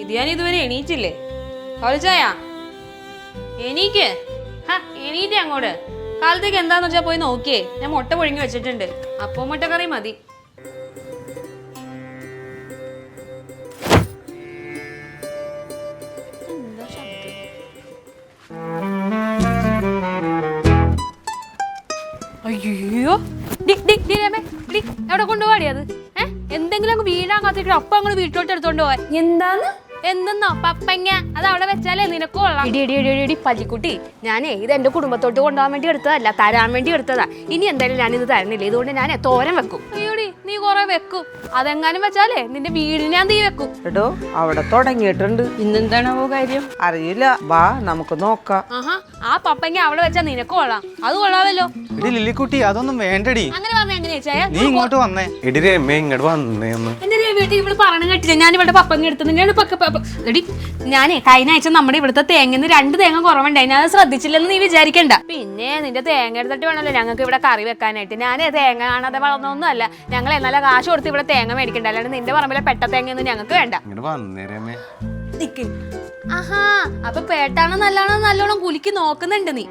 ഇത് ഞാൻ ഇതുവരെ എണീറ്റില്ലേ? കോളേജായ എണീക്ക്. എണീറ്റേ അങ്ങോട്ട്. കാലത്തേക്ക് എന്താന്ന് വെച്ചാൽ പോയി നോക്കിയേ. ഞാൻ മുട്ട പൊഴുങ്ങി വെച്ചിട്ടുണ്ട്. അപ്പം മുട്ടക്കറി മതി. അയ്യോ. എവിടെ കൊണ്ടുപോവാടി അത്? എന്തെങ്കിലും അങ്ങ് വീഴാൻ കാത്തിട്ട് അപ്പൊ അങ്ങോട്ട് വീട്ടിലോട്ട് എടുത്തോണ്ട് പോവാൻ. എന്താന്ന്? എന്തെന്നോ പപ്പങ്ങ. അത് അവിടെ വെച്ചാലേ നിനക്ക് കൊള്ളാം. ഇടി ഇടി ഇടി ഇടി, പല്ലിക്കുട്ടി. ഞാനേ ഇത് എന്റെ കുടുംബത്തോട്ട് കൊണ്ടുപോകാൻ വേണ്ടി എടുത്തതല്ല തരാൻ വേണ്ടി എടുത്തതാ. ഇനി എന്തായാലും ഞാൻ ഇത് തരണില്ല. ഇതുകൊണ്ട് ഞാൻ തോരൻ വെക്കും. അയ്യോടി നീ കൊറേ വെക്കും. അതെങ്ങാനും വെച്ചാലേ നിന്റെ വീടിനെ ഞാൻ തീ വെക്കും. എടോ അവിടെ തുടങ്ങിയിട്ടുണ്ട്. ഇന്നെന്താണാവോ കാര്യം? അറിയില്ല. വാ നമുക്ക് നോക്കാം. ആഹാ ആ പപ്പങ്ങ അവിടെ വെച്ചാ നിനക്ക് കൊള്ളാം. അത് കൊള്ളാമല്ലോ. എടി ലില്ലിക്കുട്ടി അതൊന്നും വേണ്ടടി. അങ്ങനെ പറഞ്ഞ എങ്ങനെയാ നീ ഇങ്ങോട്ട് വന്നേ. എടി രമേ ഇങ്ങോട്ട് വന്നേ ഒന്ന്. എന്റെ വീട്ടിൽ ഇവിടെ പറഞ്ഞു കേട്ടില്ല? ഞാൻ ഇവിടെ പപ്പങ്ങ എടുത്തത് ഞാൻ പക്ക എടി ഞാനേ കഴിഞ്ഞ ആഴ്ച നമ്മുടെ ഇവിടുത്തെ തേങ്ങന്ന് രണ്ട് തേങ്ങ കുറവുണ്ടായി. ഞാൻ അത് ശ്രദ്ധിച്ചില്ലെന്ന് നീ വിചാരിക്കണ്ട. പിന്നെ നിന്റെ തേങ്ങ എടുത്തിട്ട് വേണമല്ലോ ഞങ്ങൾക്ക് ഇവിടെ കറി വെക്കാനായിട്ട്. ഞാൻ തേങ്ങ കാണാതെ വളർന്നൊന്നും അല്ല. ഞങ്ങൾ എന്നാലും കാശ് കൊടുത്ത് ഇവിടെ തേങ്ങ മേടിക്കണ്ട. അല്ലാണ്ട് നിന്റെ പറമ്പിലെ പെട്ട തേങ്ങയൊന്നും ഞങ്ങൾക്ക് വേണ്ട. ആഹാ അപ്പൊ പേട്ടാണോ നല്ലാണോ നല്ലോണം കുലുക്കി നോക്കുന്നുണ്ട് നീ.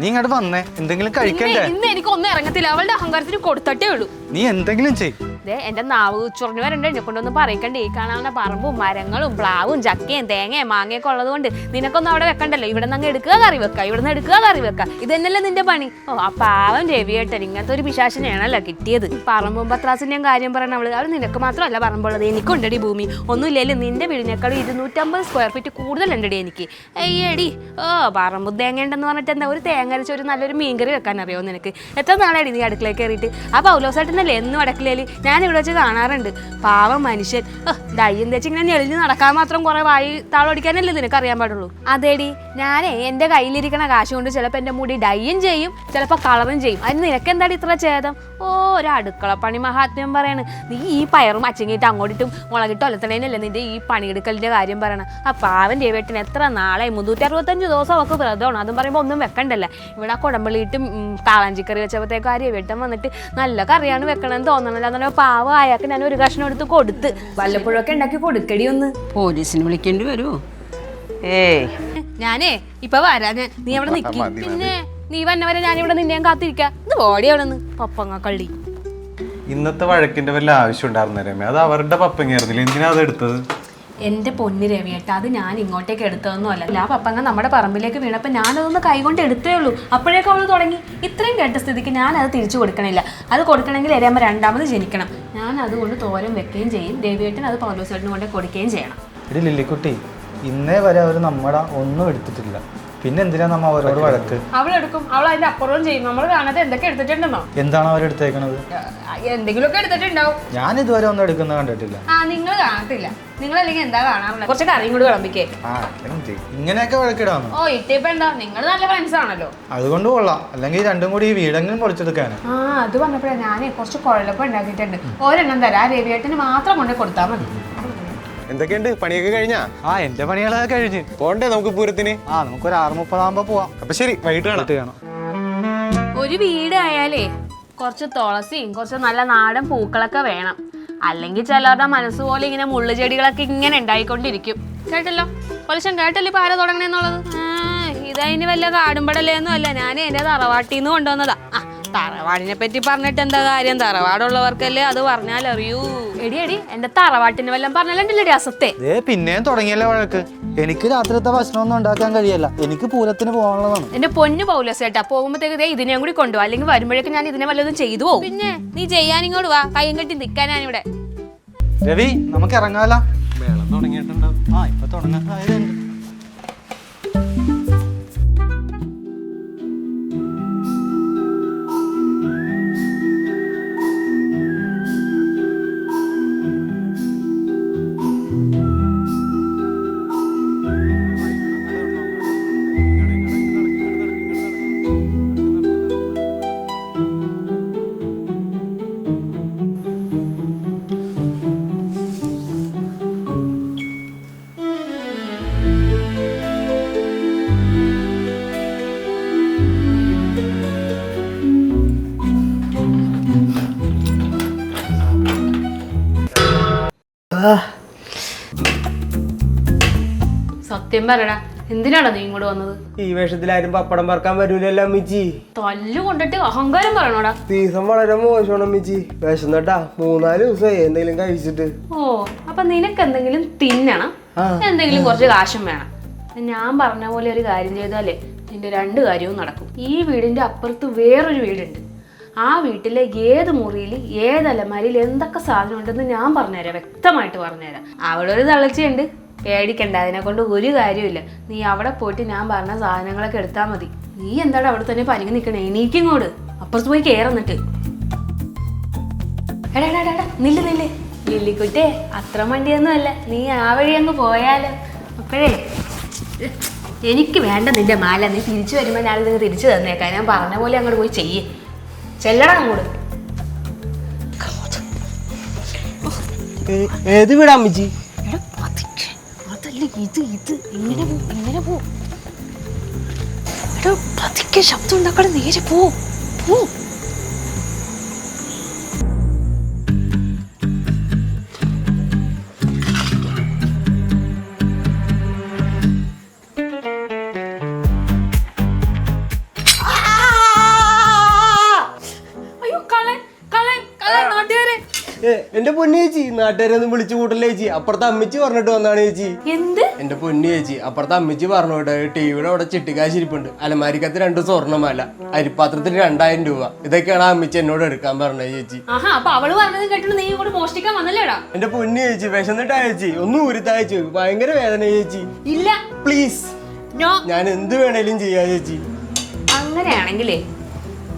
നീ ഇങ്ങോട്ട് വന്നേ. എന്തെങ്കിലും കഴിക്കണ്ടേ? ഇന്ന് എനിക്കൊന്നും ഇറങ്ങത്തില്ല. അവളുടെ അഹങ്കാരത്തിന് കൊടുത്തട്ടേ ഉള്ളൂ. നീ എന്തെങ്കിലും ചെയ്. ദേ എന്റെ നാവ് ചൊറിഞ്ഞു വരണ്ട? എന്നെ കൊണ്ടൊന്നും പറയിക്കണ്ടേ. ഈ കാണാവുന്ന പറമ്പും മരങ്ങളും പ്ലാവും ചക്കയും തേങ്ങയും മാങ്ങയൊക്കെ ഉള്ളത് കൊണ്ട് നിനക്കൊന്നും അവിടെ വെക്കണ്ടല്ലോ. ഇവിടെ നിന്ന് എടുക്കുക കറി വെക്കുക. ഇവിടെ നിന്ന് എടുക്കുക കറി വെക്കുക. ഇത് തന്നെയല്ലേ നിന്റെ പണി? ഓ ആ പാവം രവിയേട്ടൻ ഇങ്ങനത്തെ ഒരു പിശാശിനെയാണല്ലോ കിട്ടിയത്. പറമ്പും പത്രാസിന്റെയും കാര്യം പറയണ അവൾ. അവൾ നിനക്ക് മാത്രമല്ല പറമ്പുള്ളത്. എനിക്കുണ്ടടി ഭൂമി. ഒന്നുമില്ലേലും നിന്റെ വീടിനേക്കാളും ഇരുന്നൂറ്റമ്പത് സ്ക്വയർ ഫീറ്റ് കൂടുതലുണ്ടടി എനിക്ക്. അയ്യടി. ഓ പറമ്പ് തേങ്ങ ഉണ്ടെന്ന് പറഞ്ഞിട്ട് എന്താ ഒരു തേങ്ങ അരച്ച ഒരു നല്ലൊരു മീൻകറി വെക്കാൻ അറിയാമോ നിനക്ക്? എത്ര നാളായി നീ അടുക്കളയിൽ കയറിയിട്ട്? ആ പൗലോസായിട്ടല്ലേ എന്നും അടുക്കളയിൽ ഞാൻ ഇവിടെ വെച്ച് കാണാറുണ്ട്. പാവം മനുഷ്യൻ. ദയ്യം തേച്ച് ഇങ്ങനെ ഞെളിഞ്ഞ് നടക്കാൻ മാത്രം കുറെ വായി താളടിക്കാനല്ലേ നിനക്ക് അറിയാൻ പാടുള്ളൂ? അതേടി. ഞാനേ എന്റെ കയ്യിലിരിക്കണ കാശ് കൊണ്ട് ചിലപ്പോൾ എന്റെ മുടി ഡൈയും ചെയ്യും ചിലപ്പോൾ കളറും ചെയ്യും. അതിന് നിനക്ക് എന്താടി ഇത്ര ഛേദം? ഓ ഒരു അടുക്കള പണി മഹാത്മ്യം പറയാണ്. നീ ഈ പയറും അച്ചങ്ങിയിട്ട് അങ്ങോട്ടിട്ടും മുളകിട്ട് ഒലത്തണേനല്ലേ നിന്റെ ഈ പണിയെടുക്കലിന്റെ കാര്യം പറയണം? ആ പാവൻ രവിയേട്ടൻ എത്ര നാളെ മുന്നൂറ്റി അറുപത്തഞ്ച് ദിവസം അവൾക്ക് വ്രതമാണ്. അതും പറയുമ്പോൾ ഒന്നും വെക്കണ്ടല്ല? ഇവിടെ ആ കുടമ്പള്ളിയിട്ടും കാളാഞ്ചിക്കറി വെച്ചപ്പോഴത്തേക്കും ആ രവിയേട്ടൻ വന്നിട്ട് നല്ല കറിയാണ് വെക്കണമെന്ന് തോന്നണല്ലോ പാവം അയാൾക്ക് ഞാൻ ഒരു കഷ്ണം എടുത്ത് കൊടുത്ത്. വല്ലപ്പോഴൊക്കെ ഉണ്ടാക്കി കൊടുക്കടി ഒന്ന്. പോലീസിന് വിളിക്കേണ്ടി വരുമോ ഏയ്. ഞാനേ ഇപ്പൊ വരാ. ഞാൻ നീ അവിടെ നിൽക്കി പിന്നെ നീ വന്നവരെ ഞാൻ ഇവിടെ നിന്നെ കാത്തിരിക്കാം. ഇത് ഓടി അവിടെ നിന്ന് പപ്പങ്ങ കള്ളി ഇന്നത്തെ വഴക്കിന്റെ വല്ല ആവശ്യം ഉണ്ടായിരുന്ന രമേ അത് അവരുടെ പപ്പങ്ങയായിരുന്നില്ല എന്തിനാ അത് എടുത്തത് എന്റെ പൊന്ന് രവിയേട്ട അത് ഞാൻ ഇങ്ങോട്ടേക്ക് എടുത്തതൊന്നും അല്ല. പപ്പങ്ങ നമ്മുടെ പറമ്പിലേക്ക് വീണപ്പോൾ ഞാനതൊന്ന് കൈകൊണ്ട് എടുത്തേ ഉള്ളൂ. അപ്പോഴേക്കും അവൾ തുടങ്ങി. ഇത്രയും കേട്ട സ്ഥിതിക്ക് ഞാൻ അത് തിരിച്ചു കൊടുക്കണില്ല. അത് കൊടുക്കണമെങ്കിൽ എരയമ്മ രണ്ടാമത് ജനിക്കണം. ഞാൻ അതുകൊണ്ട് തോരൻ വെക്കുകയും ചെയ്യും. രവിയേട്ടൻ അത് പൗലോസേട്ടനും കൊണ്ട് കൊടുക്കുകയും ചെയ്യണം. എടി ലില്ലിക്കുട്ടി ഇന്നേ വരെ അവർ നമ്മുടെ ഒന്നും എടുത്തിട്ടില്ല. പിന്നെ എന്തിനാ നമ്മ അവരോട് വഴക്ക്? അവളെടുക്കും. അവൾ അതിന്റെ അപ്പുറവും ചെയ്യും. നമ്മൾ കാണാതെ എന്തൊക്കെ എടുത്തിട്ടുണ്ടെന്നോ? എന്താണ് അവരെടുത്തേക്കണത് എന്തെങ്കിലുമൊക്കെ എടുത്തിട്ടുണ്ടാവും. ഞാൻ ഇതുവരെ ഒന്നും എടുക്കുന്ന കണ്ടിട്ടില്ല. ആ നിങ്ങൾ കാണത്തില്ല. നിങ്ങൾ അല്ലെങ്കിൽ എന്താ കാണാറുള്ളത് കുറച്ച് കറിയും കൂടി വിളമ്പിക്കേ. ആ എന്ത്? ഇങ്ങനെയൊക്കെ വഴക്കിടാന്ന് ഓ ഇട്ടിപ്പോ എന്താ? നിങ്ങൾ നല്ല ഫ്രണ്ട്സ് ആണല്ലോ. അതുകൊണ്ട് കൊള്ളാം. അല്ലെങ്കിൽ രണ്ടും കൂടി ഈ വീടെങ്കിലും പൊളിച്ചെടുക്കാൻ ആ അത് പറഞ്ഞപ്പോഴാണ് ഞാനേ കുറച്ച് കുഴലപ്പം ഉണ്ടാക്കിയിട്ടുണ്ട്. ഒരെണ്ണം തരാം. രവിയേട്ടന് മാത്രം കൊണ്ട് കൊടുത്താൽ മതി. എന്തൊക്കെയുണ്ട്? പണിയൊക്കെ കഴിഞ്ഞാ? ആ എന്റെ പണികളൊക്കെ കഴിഞ്ഞ്. പോണ്ടേ നമുക്ക് പൂരത്തിന്? ആ നമുക്ക് ഒരു ആറ് മുപ്പതാകുമ്പോ പോവാം. അപ്പൊ ശരി വൈകിട്ട് കാണാം. കാണാം. ഒരു വീടായാലേ കുറച്ച് തുളസിയും കുറച്ച് നല്ല നാടൻ പൂക്കളൊക്കെ വേണം. അല്ലെങ്കിൽ ചിലരുടെ മനസ്സ് പോലെ ഇങ്ങനെ മുള്ളു ചെടികളൊക്കെ ഇങ്ങനെ ഉണ്ടായിക്കൊണ്ടിരിക്കും. കേട്ടല്ലോ? പൊലിശൻ കേട്ടല്ലോ ഇപ്പൊ ആരാ തുടങ്ങണെന്നുള്ളത്? ഇതായി വല്ല കാടുമ്പടലേന്നും അല്ല. ഞാൻ എന്റെ തറവാട്ടിന്ന് കൊണ്ടുവന്നതാ. ആ തറവാടിനെ പറ്റി പറഞ്ഞിട്ട് എന്താ കാര്യം? തറവാടുള്ളവർക്കല്ലേ അത് പറഞ്ഞാൽ അറിയൂ. എടി എടി എന്റെ തറവാട്ടിന് വല്ലതും പറഞ്ഞാലേ അസത്തെ? ദേ പിന്നെയും തുടങ്ങിയല്ലേ വഴക്ക്. എനിക്ക് രാത്രിത്തെ ഭക്ഷണമൊന്നും ഉണ്ടാക്കാൻ കഴിയല്ല. എനിക്ക് പൂരത്തിന് പോകാനുള്ളതാണ്. എന്റെ പൊന്നു പൗലസേട്ടാ പോകുമ്പോഴത്തേക്ക് ദേ ഇതിനെയും കൂടി കൊണ്ടുപോകും അല്ലെങ്കിൽ വരുമ്പോഴേക്കും ഞാൻ ഇതിനെ വല്ലതും ചെയ്തു പോകും പിന്നെ നീ ചെയ്യാൻ ഇങ്ങോട്ട് വാ. കൈയും കെട്ടി നിൽക്കാനാണിവിടെ രവി നമുക്ക് ഇറങ്ങാലോ? തുടങ്ങിയിട്ടുണ്ടാവും ആ ഇപ്പൊ തുടങ്ങാൻ സത്യം പറയടാ എന്തിനാടാ നീ ഇങ്ങോട്ട് വന്നത്? ഈ വേഷത്തിലാരും പപ്പടം പറക്കാൻ വരൂലല്ലോ അമ്മിച്ചി. തല്ലു കൊണ്ടിട്ട് അഹങ്കാരം പറയണോടാ. സീസൺ വളരെ മോശമാണ് അമ്മിച്ചി. വിശന്നട്ടാ മൂന്നാൽ ദിവസമായി എന്തെങ്കിലും കഴിച്ചിട്ട്. ഓ അപ്പൊ നിനക്ക് എന്തെങ്കിലും തിന്നണം. എന്തെങ്കിലും കുറച്ച് കാശും വേണം. ഞാൻ പറഞ്ഞ പോലെ ഒരു കാര്യം ചെയ്താലേ നിന്റെ രണ്ട് കാര്യവും നടക്കും. ഈ വീടിന്റെ അപ്പുറത്ത് വേറൊരു വീടുണ്ട്. ആ വീട്ടിലെ ഏത് മുറിയിൽ ഏത് അലമാരിയിൽ എന്തൊക്കെ സാധനം ഉണ്ടെന്ന് ഞാൻ പറഞ്ഞുതരാം. വ്യക്തമായിട്ട് പറഞ്ഞുതരാം. അവിടെ ഒരു തളർച്ചയുണ്ട് പേടിക്കണ്ട അതിനെക്കൊണ്ട് ഒരു കാര്യമില്ല നീ അവിടെ പോയിട്ട് ഞാൻ പറഞ്ഞ സാധനങ്ങളൊക്കെ എടുത്താൽ മതി. നീ എന്താണ് അവിടെ തന്നെ പരിങ്ങി നിൽക്കണേ എണീക്കിങ്ങോട് അപ്പുറത്ത് പോയി കയറന്നിട്ട് നില്ല് നില്ല്. ലില്ലിക്കുട്ടേ അത്ര മണ്ടിയൊന്നും അല്ല നീ ആ വഴി അങ്ങ് പോയാലോ. അപ്പോഴേ എനിക്ക് വേണ്ട നിന്റെ മാല. നീ തിരിച്ചു വരുമ്പോൾ ഞാൻ നിങ്ങൾ തിരിച്ചു തന്നേക്കാം. ഞാൻ പറഞ്ഞ പോലെ അങ്ങോട്ട് പോയി ചെയ്യേ. ചെല്ലണം അങ്ങോട്ട്. ഏത് വീടാ അമ്മിച്ചി? അതല്ല ഇത് ഇത്. ഇങ്ങനെ പോ ഇങ്ങനെ പോ. എടാ പതുക്കെ ശബ്ദം ഉണ്ടാക്കാതെ നേരെ പോ. പോ. എന്റെ പൊന്നു ചേച്ചി നാട്ടുകാരൊന്നും വിളിച്ചു കൂട്ടല്ലേ ചേച്ചി. അപ്പുറത്തെ അമ്മിച്ചി പറഞ്ഞിട്ട് വന്നാണ് ചേച്ചി. എന്ത്? എന്റെ പൊന്നു ചേച്ചി അപ്പുറത്തെ അമ്മിച്ചി കേട്ടോ ടിവിയുടെ അവിടെ ചിട്ടിക്കാശിരിപ്പുണ്ട്. അലമാരിക്കത്ത് രണ്ട് സ്വർണമാല അരിപ്പാത്രത്തിൽ രണ്ടായിരം രൂപ. ഇതൊക്കെയാണ് ആ അമ്മിച്ചി എന്നോട് എടുക്കാൻ പറഞ്ഞത് ചേച്ചി. ആഹാ അപ്പൊ അവൾ പറഞ്ഞത് കേട്ടിട്ട് നീ ഇങ്ങോട്ട് മോഷ്ടിക്കാൻ വന്നല്ലേടാ? എന്റെ പൊന്നു ചേച്ചി വിശന്നിട്ടാ ചേച്ചി. ഒന്നും ഉരുത്താ ചേച്ചി ഭയങ്കര വേദന ചേച്ചി. ഇല്ല. Please no. ഞാൻ എന്ത് വേണേലും ചെയ്യാ ചേച്ചി. അങ്ങനെയാണെങ്കിലേ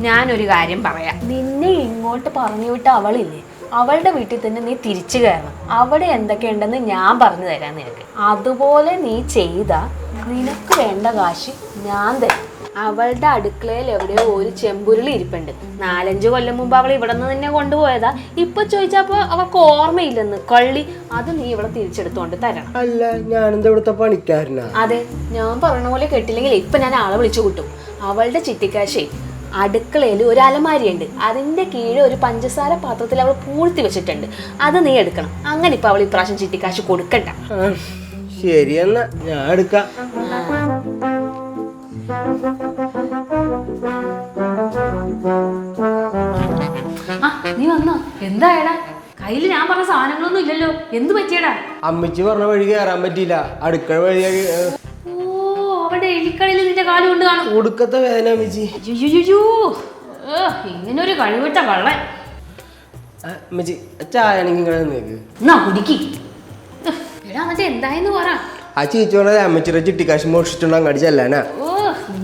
ഞാനൊരു കാര്യം പറയാം. നിന്നെ ഇങ്ങോട്ട് പറഞ്ഞു വിട്ട അവളില്ലേ? അവളുടെ വീട്ടിൽ തന്നെ നീ തിരിച്ചു കയറണം. അവിടെ എന്തൊക്കെയുണ്ടെന്ന് ഞാൻ പറഞ്ഞു തരാം നിനക്ക്. അതുപോലെ നീ ചെയ്ത നിനക്ക് വേണ്ട കാശ് ഞാൻ തരും. അവളുടെ അടുക്കളയിൽ എവിടെയോ ഒരു ചെമ്പുരുളി ഇരിപ്പുണ്ട്. നാലഞ്ച് കൊല്ലം മുമ്പ് അവൾ ഇവിടെ നിന്ന് തന്നെ കൊണ്ടുപോയതാ. ഇപ്പൊ ചോദിച്ചപ്പോ അവൾക്ക് ഓർമ്മയില്ലെന്ന്. കള്ളി അത് നീ ഇവിടെ തിരിച്ചെടുത്തോണ്ട് തരണം. അല്ല ഞാനെന്താ ഇവിടുത്തെ പണിക്കാരനാ? അതെ ഞാൻ പറഞ്ഞ പോലെ കേട്ടില്ലെങ്കിൽ ഇപ്പൊ ഞാൻ ആളെ വിളിച്ചു കിട്ടും. അവളുടെ ചിട്ടിക്കാശേ അടുക്കളയിൽ ഒരു അലമാരിയുണ്ട്. അതിന്റെ കീഴെ ഒരു പഞ്ചസാര പാത്രത്തിൽ അവൾ പൂഴ്ത്തി വെച്ചിട്ടുണ്ട്. അത് നീ എടുക്കണം. അങ്ങനെ ഇപ്പൊ അവൾ ഇപ്രാവശ്യം ചിട്ടിക്കാശ് കൊടുക്കണ്ട. ശരിയെന്നാ ഞാൻ എടുക്കാം. ആ നീ വന്നോ? എന്തായടാ കയ്യിൽ ഞാൻ പറഞ്ഞ സാധനങ്ങളൊന്നും ഇല്ലല്ലോ. എന്ത് പറ്റിയടാ? അമ്മച്ചി പറഞ്ഞ വഴി കയറാൻ പറ്റിയില്ല. അടുക്കള വഴിയാ കാൽ കൊണ്ട് കാണും. ഒടുക്കത്തെ വേദന അമ്മച്ചി അയ്യോ ഇങ്ങനെ ഒരു കഴിവിട്ട വള്ള മിജി അമ്മച്ചി ചായ ആണെങ്കിൽ നിന്നേക്ക് എന്നാ കുടിക്കി. എടാ മറ്റേ എന്തായെന്ന് പറ. ആ ചേച്ചി പറഞ്ഞത് അമ്മച്ചിയുടെ ചിട്ടിക്കാശ് മോഷിച്ചുകൊണ്ട് അങ്ങാടി ചെല്ലാനാ? ഓ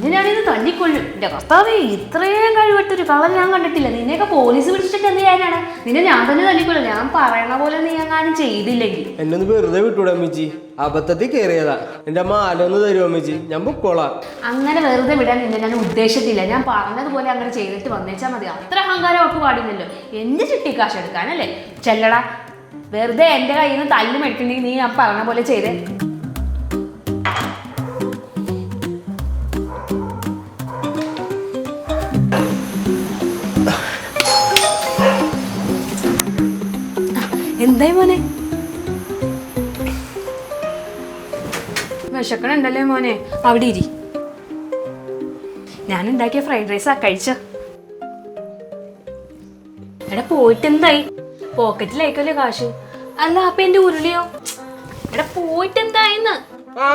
നിന്നെയാണിത് തല്ലിക്കൊല്ലും? എന്റെ കർത്താവേ ഇത്രയും കഴിവട്ടൊരു കള്ളൻ ഞാൻ കണ്ടിട്ടില്ല. നിന്നെയൊക്കെ പോലീസ് പിടിച്ചിട്ട് എന്ത് ചെയ്യാനാണ്? നിന്നെ ഞാൻ തന്നെ തല്ലിക്കൊല്ലും. ഞാൻ പറയണ പോലെ നീ എങ്ങാനും ചെയ്തില്ലെങ്കിൽ. എന്നെ ഒന്ന് വെറുതെ വിട്ടൂടെ അമ്മച്ചി. അബദ്ധത്തിൽ കയറിയതാ എന്റെ അമ്മ ആലോന്ന് തരുമോ അമ്മച്ചി? ഞാൻ പൊക്കോളാം. അങ്ങനെ വെറുതെ വിടാൻ നിന്നെ ഞാൻ ഉദ്ദേശിച്ചില്ല. ഞാൻ പറഞ്ഞതുപോലെ അങ്ങനെ ചെയ്തിട്ട് വന്നേച്ചാൽ മതി. അത്ര അഹങ്കാരം ഒക്കെ പാടില്ലല്ലോ. എന്റെ ചിട്ടിക്കാശ് എടുക്കാനല്ലേ? ചെല്ലടാ. വെറുതെ എന്റെ കയ്യിൽ നിന്ന് തല്ല് മെട്ടുണ്ടെങ്കിൽ നീ ഞാൻ പറഞ്ഞ പോലെ ചെയ്തേ. എന്തായി മോനെ. വിശക്കണുണ്ടല്ലേ മോനെ? അവിടെ ഇരി. ഞാൻ ഉണ്ടാക്കിയ ഫ്രൈഡ് റൈസാ കഴിച്ച. എടാ പോയിട്ട് എന്തായി പോക്കറ്റിലായിക്കല്ലേ കാശ്? അല്ല അപ്പൊ എന്റെ ഉരുളിയോ? എടാ പോയിട്ട് എന്തായിന്ന് ആ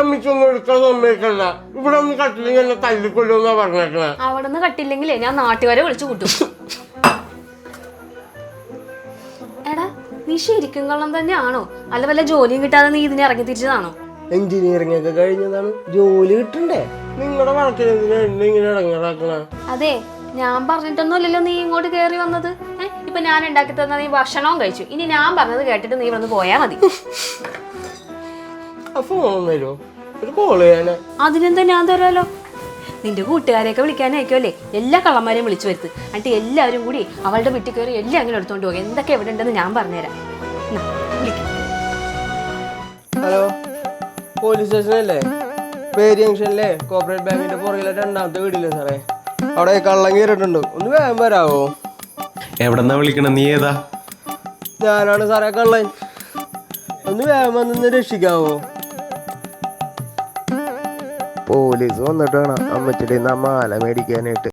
എടുക്കാൻ സമ്മതിക്കണ്ട. ഇവിടെ ഒന്ന് കട്ടിലിങ്ങനെ എന്നെ തല്ലിക്കൊല്ലുന്നാ പറഞ്ഞേക്കണ. അവിടെ നിന്ന് കട്ടില്ലെങ്കിലേ ഞാൻ നാട്ടുകാരെ വിളിച്ചു കൂട്ടും. നീ ശരിക്കും കള്ളം തന്നെയാണോ? അല്ല വല്ല ജോലിയും കിട്ടാതെ നീ ഇതിനെ ഇറങ്ങി തിരിച്ചതാണോ? എഞ്ചിനീയറിംഗ് ഒക്കെ കഴിഞ്ഞതാണ്. ജോലി കിട്ടണ്ടേ? നിങ്ങളുടെ വളർത്തിന് അതെ ഞാൻ പറഞ്ഞിട്ടൊന്നുമില്ലല്ലോ നീ ഇങ്ങോട്ട് കേറി വന്നത്. ഇപ്പൊ ഞാൻ ഉണ്ടാക്കി തന്ന നീ ഭക്ഷണവും കഴിച്ചു. ഇനി ഞാൻ പറഞ്ഞത് കേട്ടിട്ട് നീ വന്ന് പോയാ മതി. ആ ഫോൺ തരുമോ ഒരു കോൾ ചെയ്യാനാ. അതിനെന്താ ഞാൻ തരാലോ? നിന്റെ കൂട്ടുകാരെയൊക്കെ വിളിക്കാനായിരിക്കും അല്ലേ? എല്ലാ കള്ളന്മാരെയും വിളിച്ചു വരുത്ത്. എന്നിട്ട് എല്ലാവരും കൂടി അവളുടെ വീട്ടിൽ കയറി എല്ലാം അങ്ങനെ എടുത്തോണ്ട് പോകും. എന്തൊക്കെ എവിടെ ഉണ്ടെന്ന് ഞാൻ പറഞ്ഞുതരാം. ഹലോ പോലീസ് സ്റ്റേഷനല്ലേ? പേര് ജംഗ്ഷനിലെ കോപ്പറേറ്റ് ബാങ്കിന്റെ പുറകിലെ രണ്ടാമത്തെ വീടില്ലേ സാറേ? അവിടെ കള്ളം കയറിയിട്ടുണ്ട്. ഒന്ന് വേഗം വരാവോ? എവിടെന്നാ വിളിക്കണ? നീ ഏതാ? ഞാനാണ് സാറേ കള്ളൻ. ഒന്ന് വേഗം വന്ന് രക്ഷിക്കാവോ? പോലീസ് വന്നിട്ട് വേണം അമ്മച്ചിയുടെ മാല മേടിക്കാനായിട്ട്.